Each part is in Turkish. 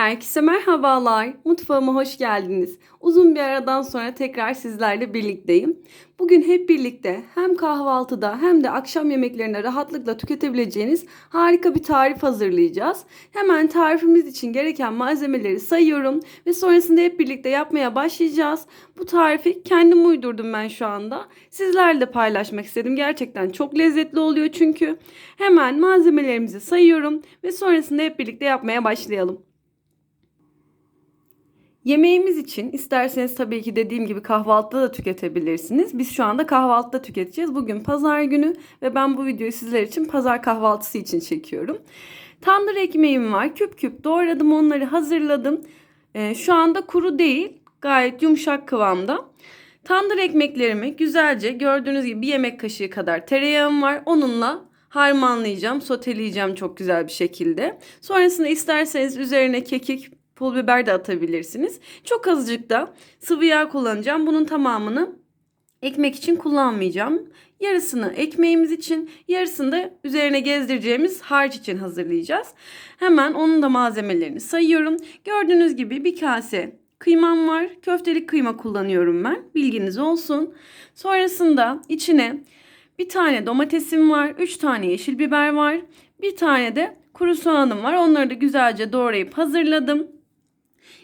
Herkese merhabalar. Mutfağıma hoş geldiniz. Uzun bir aradan sonra tekrar sizlerle birlikteyim. Bugün hep birlikte hem kahvaltıda hem de akşam yemeklerinde rahatlıkla tüketebileceğiniz harika bir tarif hazırlayacağız. Hemen tarifimiz için gereken malzemeleri sayıyorum ve sonrasında hep birlikte yapmaya başlayacağız. Bu tarifi kendim uydurdum ben şu anda. Sizlerle paylaşmak istedim. Gerçekten çok lezzetli oluyor çünkü. Hemen malzemelerimizi sayıyorum ve sonrasında hep birlikte yapmaya başlayalım. Yemeğimiz için isterseniz tabii ki dediğim gibi kahvaltıda da tüketebilirsiniz. Biz şu anda kahvaltıda tüketeceğiz. Bugün pazar günü ve ben bu videoyu sizler için pazar kahvaltısı için çekiyorum. Tandır ekmeğim var. Küp küp doğradım onları hazırladım. Ee, şu anda kuru değil gayet yumuşak kıvamda. Tandır ekmeklerimi güzelce gördüğünüz gibi bir yemek kaşığı kadar tereyağım var. Onunla harmanlayacağım, soteleyeceğim çok güzel bir şekilde. Sonrasında isterseniz üzerine kekik, pul biber de atabilirsiniz. Çok azıcık da sıvı yağ kullanacağım. Bunun tamamını ekmek için kullanmayacağım. Yarısını ekmeğimiz için, yarısını da üzerine gezdireceğimiz harç için hazırlayacağız. Hemen onun da malzemelerini sayıyorum. Gördüğünüz gibi bir kase kıymam var. Köftelik kıyma kullanıyorum ben. Bilginiz olsun. Sonrasında içine bir tane domatesim var, 3 tane yeşil biber var, bir tane de kuru soğanım var. Onları da güzelce doğrayıp hazırladım.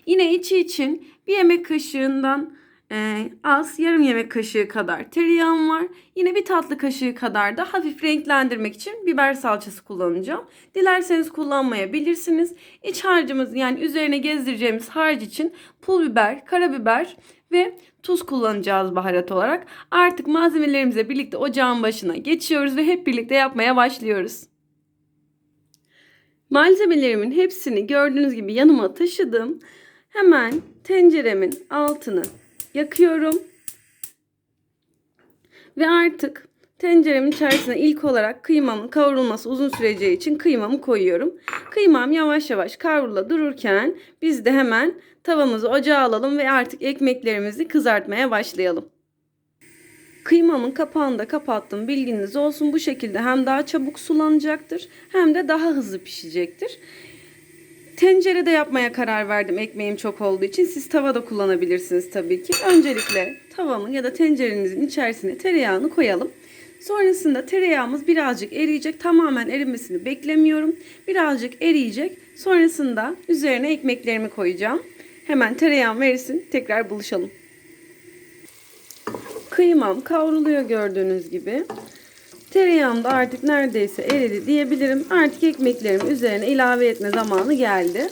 Yine içi için bir yemek kaşığından e, az yarım yemek kaşığı kadar tereyağım var. Yine bir tatlı kaşığı kadar da hafif renklendirmek için biber salçası kullanacağım. Dilerseniz kullanmayabilirsiniz. İç harcımız yani üzerine gezdireceğimiz harç için pul biber, karabiber ve tuz kullanacağız baharat olarak. Artık malzemelerimize birlikte ocağın başına geçiyoruz ve hep birlikte yapmaya başlıyoruz. Malzemelerimin hepsini gördüğünüz gibi yanıma taşıdım. Hemen tenceremin altını yakıyorum. Ve artık tenceremin içerisine ilk olarak kıymamın kavrulması uzun süreceği için kıymamı koyuyorum. Kıymam yavaş yavaş kavrula dururken biz de hemen tavamızı ocağa alalım ve artık ekmeklerimizi kızartmaya başlayalım. Kıymamın kapağını da kapattım. Bilginiz olsun. Bu şekilde hem daha çabuk sulanacaktır hem de daha hızlı pişecektir. Tencerede yapmaya karar verdim ekmeğim çok olduğu için. Siz tavada kullanabilirsiniz tabii ki. Öncelikle tavamın ya da tencerenizin içerisine tereyağını koyalım. Sonrasında tereyağımız birazcık eriyecek. Tamamen erimesini beklemiyorum. Birazcık eriyecek. Sonrasında üzerine ekmeklerimi koyacağım. Hemen tereyağım erisin. Tekrar buluşalım. Kıymam kavruluyor gördüğünüz gibi. Tereyağım da artık neredeyse eridi diyebilirim. Artık ekmeklerimi üzerine ilave etme zamanı geldi.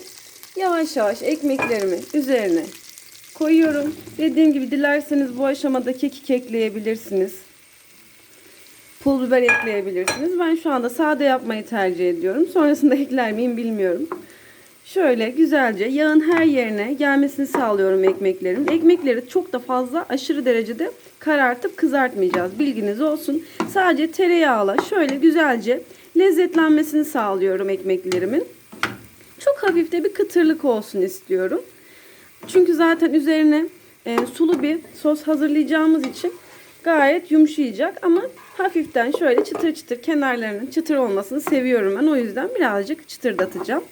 Yavaş yavaş ekmeklerimi üzerine koyuyorum. Dediğim gibi dilerseniz bu aşamada kekik ekleyebilirsiniz. Pul biber ekleyebilirsiniz. Ben şu anda sade yapmayı tercih ediyorum. Sonrasında ekler miyim bilmiyorum. Şöyle güzelce yağın her yerine gelmesini sağlıyorum ekmeklerin. Ekmekleri çok da fazla aşırı derecede karartıp kızartmayacağız. Bilginiz olsun. Sadece tereyağla şöyle güzelce lezzetlenmesini sağlıyorum ekmeklerimin. Çok hafif de bir kıtırlık olsun istiyorum. Çünkü zaten üzerine e, sulu bir sos hazırlayacağımız için gayet yumuşayacak ama hafiften şöyle çıtır çıtır kenarlarının çıtır olmasını seviyorum ben. O yüzden birazcık çıtırdatacağım.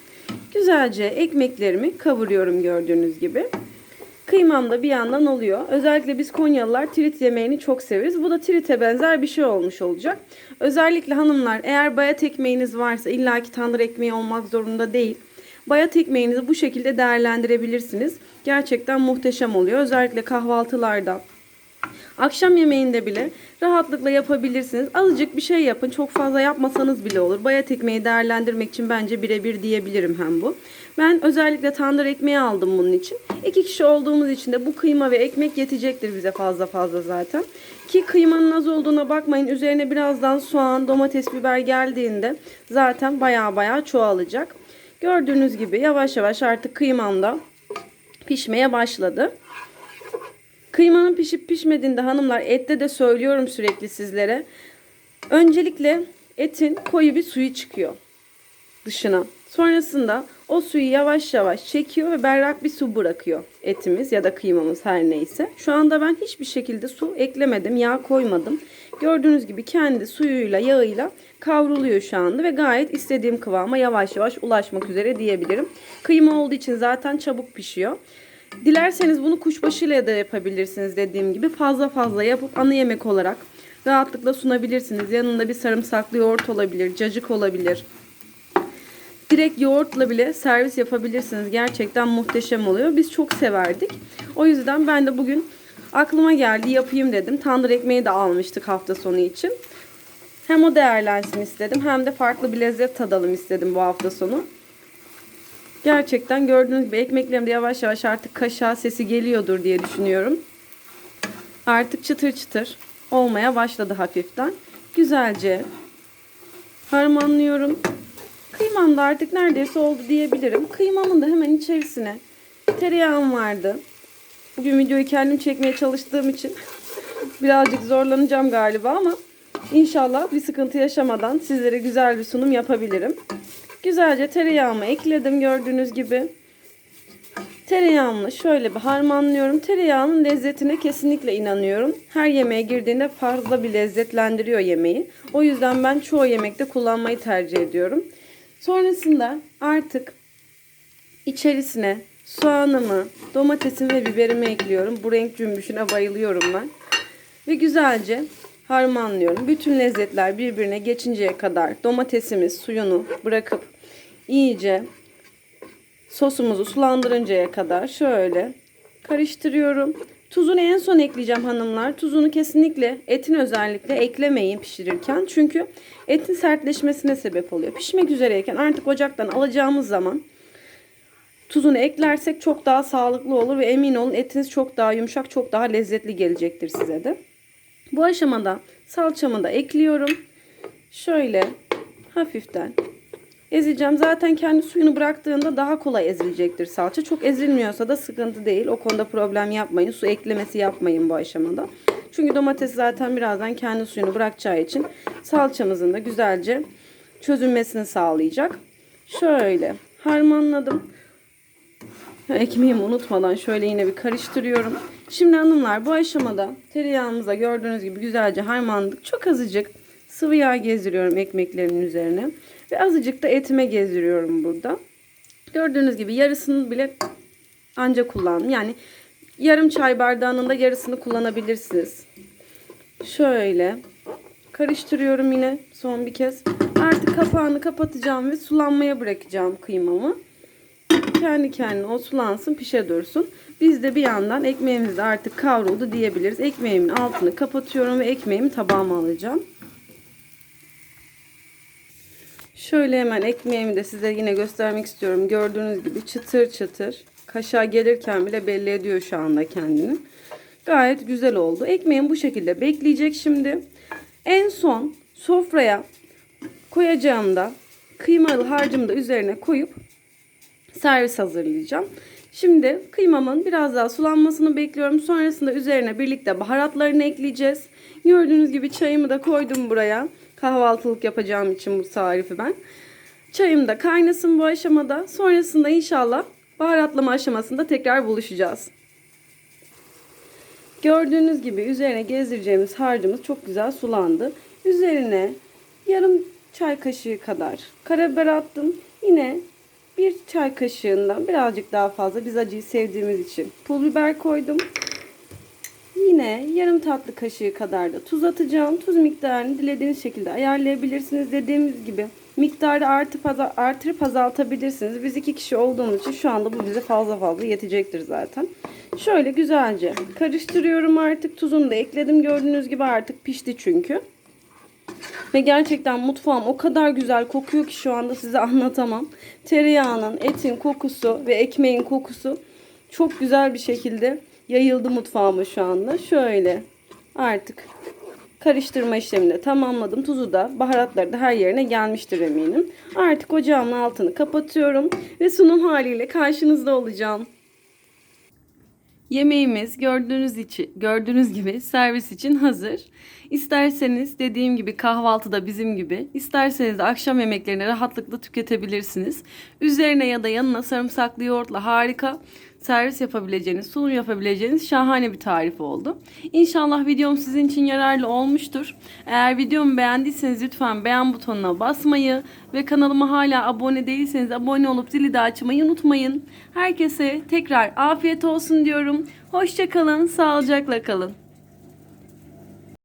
Güzelce ekmeklerimi kavuruyorum gördüğünüz gibi. Kıymam da bir yandan oluyor. Özellikle biz Konyalılar trit yemeğini çok severiz. Bu da trite benzer bir şey olmuş olacak. Özellikle hanımlar eğer bayat ekmeğiniz varsa illaki tandır ekmeği olmak zorunda değil. Bayat ekmeğinizi bu şekilde değerlendirebilirsiniz. Gerçekten muhteşem oluyor. Özellikle kahvaltılarda, Akşam yemeğinde bile rahatlıkla yapabilirsiniz. Azıcık bir şey yapın. Çok fazla yapmasanız bile olur. Bayat ekmeği değerlendirmek için bence birebir diyebilirim hem bu. Ben özellikle tandır ekmeği aldım bunun için. İki kişi olduğumuz için de bu kıyma ve ekmek yetecektir bize fazla fazla zaten. Ki kıymanın az olduğuna bakmayın. Üzerine birazdan soğan, domates, biber geldiğinde zaten baya baya çoğalacak. Gördüğünüz gibi yavaş yavaş artık kıymam da pişmeye başladı. Kıymanın pişip pişmediğinde hanımlar ette de söylüyorum sürekli sizlere. Öncelikle etin koyu bir suyu çıkıyor dışına. Sonrasında o suyu yavaş yavaş çekiyor ve berrak bir su bırakıyor etimiz ya da kıymamız her neyse. Şu anda ben hiçbir şekilde su eklemedim, yağ koymadım. Gördüğünüz gibi kendi suyuyla, yağıyla kavruluyor şu anda ve gayet istediğim kıvama yavaş yavaş ulaşmak üzere diyebilirim. Kıyma olduğu için zaten çabuk pişiyor. Dilerseniz bunu kuşbaşıyla da yapabilirsiniz dediğim gibi. Fazla fazla yapıp ana yemek olarak rahatlıkla sunabilirsiniz. Yanında bir sarımsaklı yoğurt olabilir, cacık olabilir. Direkt yoğurtla bile servis yapabilirsiniz. Gerçekten muhteşem oluyor. Biz çok severdik. O yüzden ben de bugün aklıma geldi yapayım dedim. Tandır ekmeği de almıştık hafta sonu için. Hem o değerlensin istedim hem de farklı bir lezzet tadalım istedim bu hafta sonu. Gerçekten gördüğünüz gibi ekmeklerim de yavaş yavaş artık kaşığa sesi geliyordur diye düşünüyorum. Artık çıtır çıtır olmaya başladı hafiften. Güzelce harmanlıyorum. Kıymam da artık neredeyse oldu diyebilirim. Kıymamın da hemen içerisine tereyağım vardı. Bugün videoyu kendim çekmeye çalıştığım için birazcık zorlanacağım galiba ama inşallah bir sıkıntı yaşamadan sizlere güzel bir sunum yapabilirim. Güzelce tereyağımı ekledim gördüğünüz gibi. Tereyağımla şöyle bir harmanlıyorum. Tereyağının lezzetine kesinlikle inanıyorum. Her yemeğe girdiğinde fazla bir lezzetlendiriyor yemeği. O yüzden ben çoğu yemekte kullanmayı tercih ediyorum. Sonrasında artık içerisine soğanımı, domatesimi ve biberimi ekliyorum. Bu renk cümbüşüne bayılıyorum ben. Ve güzelce harmanlıyorum. Bütün lezzetler birbirine geçinceye kadar domatesimiz suyunu bırakıp iyice sosumuzu sulandırıncaya kadar şöyle karıştırıyorum. Tuzunu en son ekleyeceğim hanımlar. Tuzunu kesinlikle etin özellikle eklemeyin pişirirken. Çünkü etin sertleşmesine sebep oluyor. Pişmek üzereyken artık ocaktan alacağımız zaman tuzunu eklersek çok daha sağlıklı olur ve emin olun etiniz çok daha yumuşak, çok daha lezzetli gelecektir size de. Bu aşamada salçamı da ekliyorum. Şöyle hafiften ezeceğim. Zaten kendi suyunu bıraktığında daha kolay ezilecektir salça. Çok ezilmiyorsa da sıkıntı değil. O konuda problem yapmayın. Su eklemesi yapmayın bu aşamada. Çünkü domates zaten birazdan kendi suyunu bırakacağı için salçamızın da güzelce çözülmesini sağlayacak. Şöyle harmanladım. Ekmeğimi unutmadan şöyle yine bir karıştırıyorum. Şimdi hanımlar bu aşamada tereyağımıza gördüğünüz gibi güzelce harmanladık. Çok azıcık sıvı yağ gezdiriyorum ekmeklerimin üzerine. Ve azıcık da etime gezdiriyorum burada. Gördüğünüz gibi yarısını bile anca kullandım. Yani yarım çay bardağının da yarısını kullanabilirsiniz. Şöyle karıştırıyorum yine son bir kez. Artık kapağını kapatacağım ve sulanmaya bırakacağım kıymamı. Kendi kendine o sulansın pişe dursun. Biz de bir yandan ekmeğimiz de artık kavruldu diyebiliriz. Ekmeğimin altını kapatıyorum ve ekmeğimi tabağıma alacağım. Şöyle hemen ekmeğimi de size yine göstermek istiyorum. Gördüğünüz gibi çıtır çıtır. Kaşığa gelirken bile belli ediyor şu anda kendini. Gayet güzel oldu. Ekmeğim bu şekilde bekleyecek şimdi. En son sofraya koyacağımda kıymalı harcımı da üzerine koyup servis hazırlayacağım. Şimdi kıymamın biraz daha sulanmasını bekliyorum. Sonrasında üzerine birlikte baharatlarını ekleyeceğiz. Gördüğünüz gibi çayımı da koydum buraya. Kahvaltılık yapacağım için bu tarifi ben. Çayım da kaynasın bu aşamada. Sonrasında inşallah baharatlama aşamasında tekrar buluşacağız. Gördüğünüz gibi üzerine gezdireceğimiz harcımız çok güzel sulandı. Üzerine yarım çay kaşığı kadar karabiber attım. Yine bir çay kaşığından birazcık daha fazla biz acıyı sevdiğimiz için pul biber koydum. Yine yarım tatlı kaşığı kadar da tuz atacağım. Tuz miktarını dilediğiniz şekilde ayarlayabilirsiniz. Dediğimiz gibi miktarı artıp artırıp azaltabilirsiniz. Biz iki kişi olduğumuz için şu anda bu bize fazla fazla yetecektir zaten. Şöyle güzelce karıştırıyorum artık. Tuzunu da ekledim. Gördüğünüz gibi artık pişti çünkü. Ve gerçekten mutfağım o kadar güzel kokuyor ki şu anda size anlatamam. Tereyağının, etin kokusu ve ekmeğin kokusu çok güzel bir şekilde yayıldı mutfağıma şu anda. Şöyle artık karıştırma işlemini tamamladım. Tuzu da baharatları da her yerine gelmiştir eminim. Artık ocağımın altını kapatıyorum ve sunum haliyle karşınızda olacağım. Yemeğimiz gördüğünüz için gördüğünüz gibi servis için hazır. İsterseniz dediğim gibi kahvaltıda bizim gibi, isterseniz de akşam yemeklerini rahatlıkla tüketebilirsiniz. Üzerine ya da yanına sarımsaklı yoğurtla harika servis yapabileceğiniz, sunum yapabileceğiniz şahane bir tarif oldu. İnşallah videom sizin için yararlı olmuştur. Eğer videomu beğendiyseniz lütfen beğen butonuna basmayı ve kanalıma hala abone değilseniz abone olup zili de açmayı unutmayın. Herkese tekrar afiyet olsun diyorum. Hoşçakalın, sağlıcakla kalın.